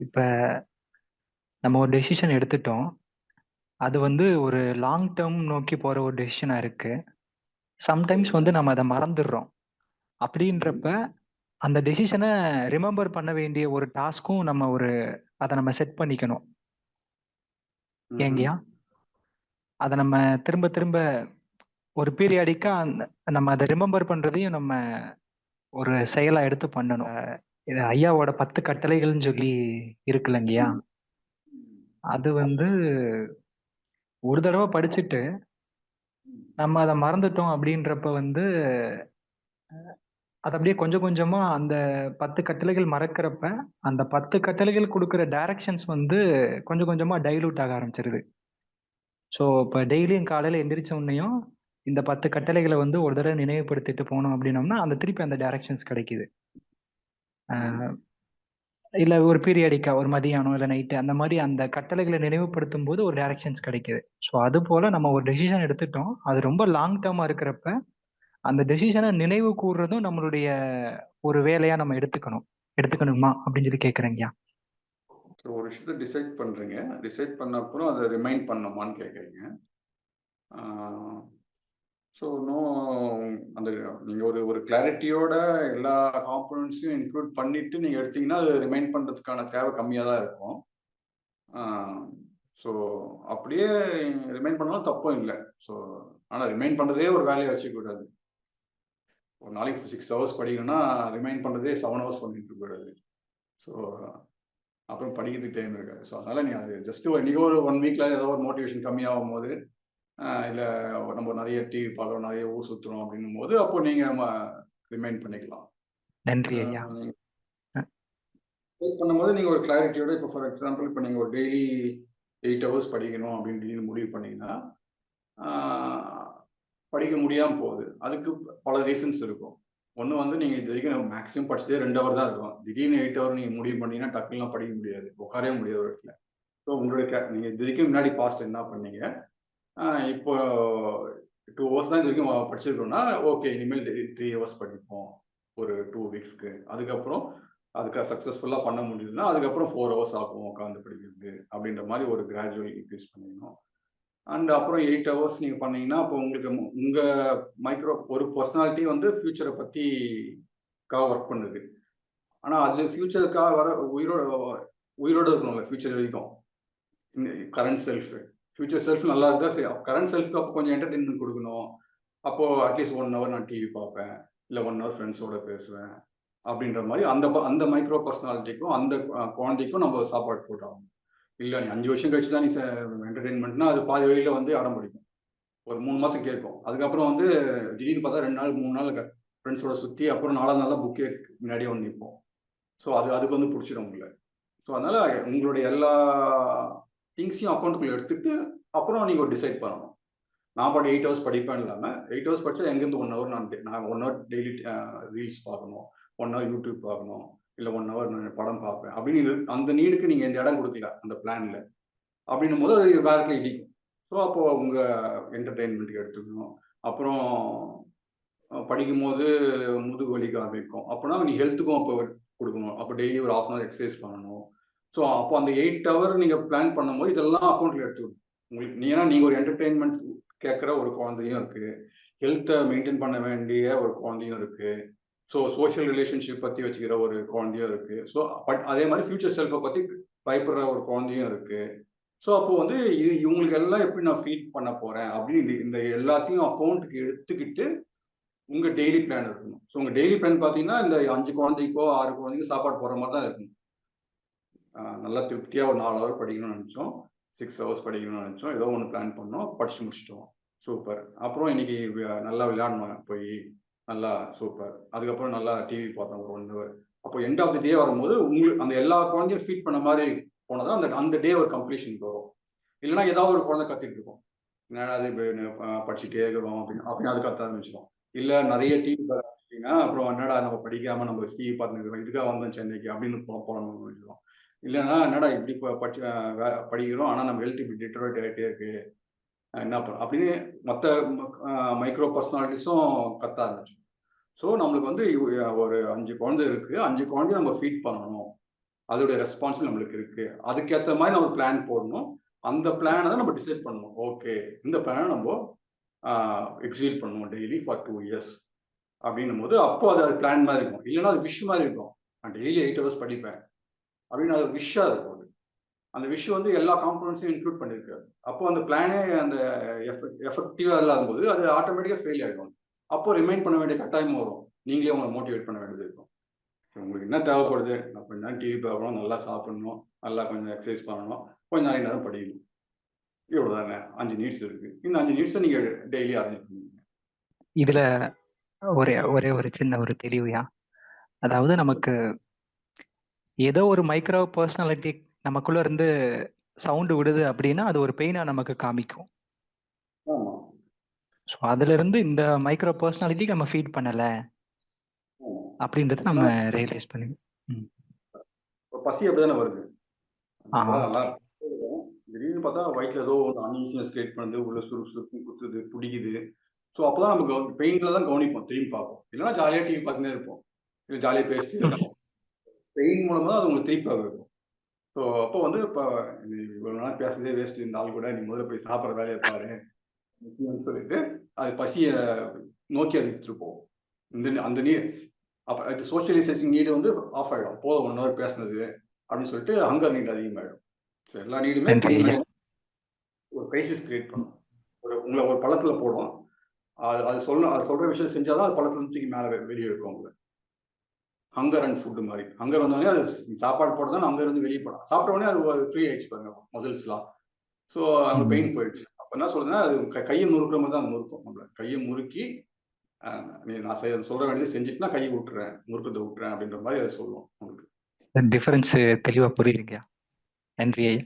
இப்ப நம்ம ஒரு டெசிஷன் எடுத்துட்டோம். அது வந்து ஒரு லாங் டெர்ம் நோக்கி போற ஒரு டெசிஷனா இருக்கு. சம்டைம்ஸ் வந்து நம்ம அத மறந்துடுறோம். அப்படின்றப்ப அந்த டெசிஷன ரிமெம்பர் பண்ண வேண்டிய ஒரு டாஸ்க்கும் நம்ம ஒரு அத நம்ம செட் பண்ணிக்கணும். ஏங்கயா அத நம்ம திரும்ப திரும்ப ஒரு பீரியாடிக்கா அந்த நம்ம அத ரிமெம்பர் பண்றதையும் நம்ம ஒரு செயலா எடுத்து பண்ணணும். இது ஐயாவோட 10 கட்டளைகள்ன்னு சொல்லி இருக்குல்லங்கய்யா? அது வந்து ஒரு தடவ படிச்சுட்டு நம்ம அத மறந்துட்டோம் அப்படின்றப்ப வந்து அது அப்படியே கொஞ்சம் கொஞ்சமா அந்த 10 கட்டளைகள் மறக்கறப்ப, அந்த 10 கட்டளைகள் குடுக்குற டைரக்ஷன்ஸ் வந்து கொஞ்சம் கொஞ்சமா டைல்யூட் ஆக ஆரம்பிச்சுருது. ஸோ, இப்ப டெய்லியும் காலையில எந்திரிச்ச உடனேயும் இந்த 10 கட்டளைகள வந்து ஒரு தடவ நினைவுபடுத்திட்டு போனோம் அப்படின்னோம்னா, அந்த திருப்பி அந்த டைரக்ஷன்ஸ் கிடைக்குது. இல்லை இல்ல ஒரு பீரியாடிக்கா ஒரு மதியானம், இல்ல நைட்டு அந்த மாதிரி அந்த கட்டளைகளை நினைவுபடுத்தும் போது ஒரு டைரக்ஷன்ஸ் கிடைக்குது. ஸோ, அது போல் நம்ம ஒரு டெசிஷன் எடுத்துட்டோம். அது ரொம்ப லாங் டெர்மா இருக்கிறப்ப, அந்த டெசிஷனை நினைவு கூறுறதும் நம்மளுடைய ஒரு வேலையா நம்ம எடுத்துக்கணும். எடுத்துக்கணுமா? அப்படின்னு சொல்லி கேட்கிறேங்கய்யா. ஒரு விஷயத்த டிசைட் பண்றீங்க. டிசைட் பண்ண அப்புறம் அதை ரிமைண்ட் பண்ணணுமான்னு கேட்குறீங்க. ஸோ நோ அந்த நீங்கள் ஒரு ஒரு கிளாரிட்டியோட எல்லா காம்போனன்ட்ஸையும் இன்க்ளூட் பண்ணிட்டு நீங்கள் எடுத்தீங்கன்னா, அது ரிமைண்ட் பண்ணுறதுக்கான தேவை கம்மியாக தான் இருக்கும். ஸோ அப்படியே ரிமைண்ட் பண்ணாலும் தப்பும் இல்லை ஸோ ஆனால் ரிமைண்ட் பண்ணுறதே ஒரு வேலையை வச்சுக்கக்கூடாது. ஒரு நாளைக்கு சிக்ஸ் ஹவர்ஸ் படிக்கணும்னா, ரிமைண்ட் பண்ணுறதே செவன் ஹவர்ஸ் பண்ணிட்டு இருக்கக்கூடாது. ஸோ அப்புறம் படிக்கிறதுக்கு டைம் இருக்காது. ஸோ அதனால நீங்கள் அது ஜஸ்ட் என்னைக்கோ ஒரு ஒன் வீக்ல ஏதோ ஒரு மோட்டிவேஷன் கம்மியாகும்போது, போது இல்ல நம்ம நெறைய டிவி பார்க்குறோம், நெறைய ஊர் சுத்துறோம் அப்படின்னும்போது, அப்போ நீங்க ம ரிமைண்ட் பண்ணிக்கலாம். நன்றி ஐயா. பண்ணும்போது நீங்க ஒரு கிளாரிட்டியோட இப்போ ஃபார் எக்ஸாம்பிள் இப்போ நீங்க ஒரு டெய்லி 8 ஹவர்ஸ் படிக்கணும் அப்படின்னு முடிவு பண்ணீங்கன்னா, படிக்க முடியாம போகுது. அதுக்கு பல ரீசன்ஸ் இருக்கும். ஒண்ணு வந்து நீங்க இதுவரைக்கும் மேக்ஸிமம் படிச்சதே 2 ஹவர் தான் இருக்கும். திடீர்னு 8 ஹவர் நீங்க முடிவு பண்ணீங்கன்னா, டக்குனுலாம் படிக்க முடியாது. உட்காரவே முடியாது ஒரு இடத்துல. ஸோ உங்களுடைய க நீங்க இதுவரைக்கும் முன்னாடி பாஸ்ட் என்ன பண்ணீங்க? இப்போ டூ ஹவர்ஸ் தான் இது வரைக்கும் படிச்சிருக்கோம்னா, ஓகே இனிமேல் த்ரீ ஹவர்ஸ் படிப்போம். ஒரு டூ வீக்ஸ்க்கு. அதுக்கப்புறம் அதுக்கு சக்ஸஸ்ஃபுல்லாக பண்ண முடியுதுன்னா, அதுக்கப்புறம் ஃபோர் ஹவர்ஸ் ஆகும் உட்காந்து படிக்கிறது அப்படின்ற மாதிரி ஒரு கிராஜுவல் இன்க்ரீஸ் பண்ணிக்கணும். அண்ட் அப்புறம் எயிட் ஹவர்ஸ் நீங்கள் பண்ணீங்கன்னா, அப்போ உங்களுக்கு உங்கள் மைக்ரோ ஒரு பர்சனாலிட்டி வந்து ஃபியூச்சரை பற்றிக்காக ஒர்க் பண்ணுது. ஆனால் அது ஃபியூச்சருக்காக வர உயிரோட உயிரோட இருக்கணும்ல ஃபியூச்சர் வரைக்கும். கரண்ட் செல்ஃபு ஃபியூச்சர் செல்ஃப் நல்லா இருந்தா சரி. கரண்ட் செல்ஃப்க்கு அப்போ கொஞ்சம் என்டர்டெயின்மென்ட் கொடுக்கணும் அப்போ அட்லீஸ்ட் ஒன் ஹவர் நான் டிவி பார்ப்பேன். இல்லை ஒன் ஹவர் ஃப்ரெண்ட்ஸோட பேசுவேன். அப்படின்ற மாதிரி அந்த ப அந்த மைக்ரோ பர்சனாலிட்டிக்கும் அந்த குழந்தைக்கும் நம்ம சாப்பாடு போட்டாகணும். இல்லை நீ அஞ்சு வருஷம் கழிச்சு தான் நீ என்டர்டைன்மெண்ட்னா அது பாதி வழியில் வந்து அடம் பிடிக்கும். ஒரு மூணு மாதம் கேட்கும். அதுக்கப்புறம் வந்து திடீர்னு பார்த்தா ரெண்டு நாள் மூணு நாள் ஃப்ரெண்ட்ஸோட சுற்றி அப்புறம் நாலாம் நாளாக புக்கே முன்னாடியே வந்து நிற்போம் ஸோ அது அதுக்கு வந்து பிடிச்சிடும் உங்களை ஸோ அதனால உங்களுடைய எல்லா திங்ஸையும் அக்கௌண்ட்டுக்குள்ளே எடுத்துட்டு, அப்புறம் நீங்கள் ஒரு டிசைட் பண்ணணும். நான் பாட்டு எயிட் ஹவர்ஸ் படிப்பேன் இல்லாமல் எயிட் ஹவர்ஸ் படித்தா எங்கேருந்து ஒன் ஹவர் நான் நான் ஒன் ஹவர் டெய்லி ரீல்ஸ் பார்க்கணும். ஒன் ஹவர் யூடியூப் பார்க்கணும். இல்லை ஒன் ஹவர் நான் படம் பார்ப்பேன். அப்படின்னு அந்த நீடுக்கு நீங்கள் இந்த இடம் கொடுக்கல அந்த பிளானில் அப்படின்னும் போது அது வேற இடிக்கும். ஸோ அப்போ உங்கள் என்டர்டெயின்மெண்ட்டுக்கு எடுத்துக்கணும். அப்புறம் படிக்கும் படிக்கும்போது முதுகு வலிக்க ஆரம்பிக்கும். அப்போனா நீ ஹெல்த்துக்கும் அப்போ கொடுக்கணும் அப்போ டெய்லி ஒரு 1/2 அன் ஹவர் எக்ஸசைஸ் பண்ணணும். ஸோ அப்போ அந்த எயிட் ஹவர் நீங்கள் பிளான் பண்ணும்போது இதெல்லாம் அக்கௌண்ட்டில் எடுத்துக்கணும். உங்களுக்கு நீ ஏன்னா நீங்கள் ஒரு என்டர்டெயின்மெண்ட் கேட்குற ஒரு குழந்தையும் இருக்குது ஹெல்த்தை மெயின்டெயின் பண்ண வேண்டிய ஒரு குழந்தையும் இருக்குது ஸோ சோஷியல் ரிலேஷன்ஷிப் பற்றி வச்சுக்கிற ஒரு குழந்தையும் இருக்குது ஸோ பட் அதே மாதிரி ஃபியூச்சர் செல்ஃபை பற்றி பயப்படுற ஒரு குழந்தையும் இருக்குது ஸோ அப்போ வந்து இது இவங்களுக்கு எல்லாம் எப்படி நான் ஃபீட் பண்ண போகிறேன் அப்படின்னு இந்த எல்லாத்தையும் அக்கௌண்ட்டுக்கு எடுத்துக்கிட்டு உங்கள் டெய்லி பிளான் இருக்கணும். ஸோ உங்கள் டெய்லி பிளான் பார்த்தீங்கன்னா, இந்த அஞ்சு குழந்தைக்கோ, ஆறு குழந்தைக்கோ சாப்பாடு போகிற மாதிரி தான் இருக்கணும். நல்லா திருப்தியாக ஒரு நாலு ஹவர் படிக்கணும்னு நினச்சோம் சிக்ஸ் ஹவர்ஸ் படிக்கணும்னு நினச்சோம் ஏதோ ஒன்று பிளான் பண்ணோம். படிச்சு முடிச்சிட்டோம் சூப்பர். அப்புறம் இன்னைக்கு நல்லா விளையாடணும் போய் நல்லா சூப்பர். அதுக்கப்புறம் நல்லா டிவி பார்த்தோம் ஒரு ஒன் ஹவர். அப்போ எண்ட் ஆஃப் தி டே வரும்போது உங்களுக்கு அந்த எல்லா குழந்தையும் ஃபீட் பண்ண மாதிரி போனதும் அந்த அந்த டே ஒரு கம்ப்ளீஷனுக்கு வரும். இல்லைன்னா ஏதாவது ஒரு குழந்தை கத்திட்டு இருக்கும். என்னடா படிச்சுட்டே இருக்கிறோம் அப்படின்னு அப்படின்னு அது கத்த ஆரம்பிச்சிடும் இல்லை நிறைய டிவி பார்த்தீங்கன்னா அப்புறம் என்னடா நம்ம படிக்காம நம்ம டிவி பார்த்துருக்கோம் இதுக்காக வந்தோம் சென்னைக்கு அப்படின்னு பொ பொலம்ப இல்லைன்னா என்னடா இப்படி ப படிச்சு வே படிக்கிறோம். ஆனால் நம்ம ஹெல்த் இப்படி டிட்டரேட் ஆகிட்டே இருக்கு. என்ன பண்ணும் அப்படின்னு மற்ற மைக்ரோ பர்சனாலிட்டிஸும் கத்த ஆரம்பிச்சோம் ஸோ நம்மளுக்கு வந்து ஒரு அஞ்சு குழந்தை இருக்கு. 5 குழந்தையும் நம்ம ஃபீட் பண்ணணும். அதோடைய ரெஸ்பான்சிபிள் நம்மளுக்கு இருக்கு அதுக்கேற்ற மாதிரி நம்ம பிளான் போடணும் அந்த பிளானை தான் நம்ம டிசைட் பண்ணணும் ஓகே இந்த பிளானை நம்ம எக்ஸிக்யூட் பண்ணுவோம் டெய்லி ஃபார் டூ இயர்ஸ் அப்படின்னும் போது அப்போ அது அது பிளான் மாதிரி இருக்கும் இல்லைன்னா அது விஷ் மாதிரி இருக்கும் நான் டெய்லி எயிட் ஹவர்ஸ் படிப்பேன் அப்படின்னு அது விஷ்ஷாக இருக்கும் அந்த விஷயம் வந்து எல்லா காம்பனன்ஸையும் இன்க்ளூட் பண்ணியிருக்காரு அப்போ அந்த பிளானே அந்த எஃபெக்டிவாக இல்லாத போது அது ஆட்டோமேட்டிக்காக ஃபெயில் ஆகிடும் அப்போ ரிமைண்ட் பண்ண வேண்டிய கட்டாயமும் வரும். நீங்களே உங்களை மோட்டிவேட் பண்ண வேண்டியது இருக்கும். உங்களுக்கு என்ன தேவைப்படுது? நான் கொஞ்ச நேரம் டிவி பார்க்கணும் நல்லா சாப்பிடணும் நல்லா கொஞ்சம் எக்ஸசைஸ் பண்ணணும். கொஞ்சம் நிறைய நேரம் படிக்கணும். இவ்வளோ தானே அஞ்சு நீட்ஸ் இருக்கு. இந்த அஞ்சு நீட்ஸை நீங்கள் டெய்லி அரேஞ்ச் பண்ணுவீங்க இதில் ஒரே ஒரே ஒரு சின்ன ஒரு தெளிவுயா அதாவது நமக்கு ஏதோ ஒரு மைக்ரோ பர்சனாலிட்டி நமக்குள்ள இருந்து சவுண்டு விடுது அப்படின்னா அது ஒரு பெயினா நமக்கு காமிக்கும். ஸோ அதுல இருந்து இந்த மைக்ரோ பர்சனாலிட்டிக்கு நம்ம ஃபீட் பண்ணல. அப்படின்றத நம்ம ரியலைஸ் பண்ணி பசி அப்படிதானே வருது. திடீர்னு பார்த்தா வயிற்றுல ஏதோ ஒன்று அன்ஈசினஸ் கிரியேட் பண்ணுது உள்ள சுருக்கு சுருக்கு குத்துது பிடிக்குது. ஸோ அப்போதான் நம்ம கவ பெயின்ல தான் கவனிப்போம் திரும்பி பார்ப்போம். இல்லைன்னா ஜாலியாக டிவி பார்த்துட்டே இருப்போம். இல்லை ஜாலியாக பேசிட்டே பெயின் மூலமா தான் அது உங்களுக்கு திருப்பி பார்க்க வைக்கும் ஸோ அப்போ வந்து இப்போ இவ்வளோ நாள் பேசுறதே வேஸ்ட் இந்த ஆள் கூட நீ முதல்ல போய் சாப்பிட்ற வேலையை பாரு. சொல்லிட்டு அது பசியை நோக்கி அது எடுத்துட்டு போகும். இந்த அந்த நீ அப்போ அது சோஷியலைசேஷன் நீடு வந்து ஆஃப் ஆகிடும் போதும் ஒன் ஹவர் பேசுனது அப்படின்னு சொல்லிட்டு ஹங்கர் நீட் அதிகமாகிடும் ஸோ எல்லா நீடுமே. ஒரு கிரைசிஸ் கிரியேட் பண்ணும் ஒரு உங்களை ஒரு பள்ளத்துல போடும் அது அது சொல்லணும் அது சொல்ற விஷயம் செஞ்சாதான் அது பள்ளத்துல இருந்து தூக்கி மேலே வெளியே இருக்கும் உங்களை ஹங்கர் அண்ட் ஃபுட்டு மாதிரி. ஹங்கர் வந்தோடனே அது சாப்பாடு போட்டு அங்கர் வந்து வெளியே போடும் சாப்பிட்ட உடனே அது ஃப்ரீ ஆயிடுச்சு பாருங்க மசில்ஸ்லாம் ஸோ அங்கே. பெயின் போயிடுச்சு. அப்போ என்ன சொல்றதுன்னா அது கையை முறுக்குற மாதிரி தான் முறுக்கும். நம்மள கையை முறுக்கி நீ நான் செய்ய சொல்ற வேண்டியது செஞ்சுட்டுனா கையை விட்டுறேன் முறுக்கத்தை விட்டுறேன் அப்படின்ற மாதிரி அது சொல்லும் உங்களுக்கு டிஃபரன்ஸ் தெளிவா புரியுதுங்கய்யா. நன்றி ஐயா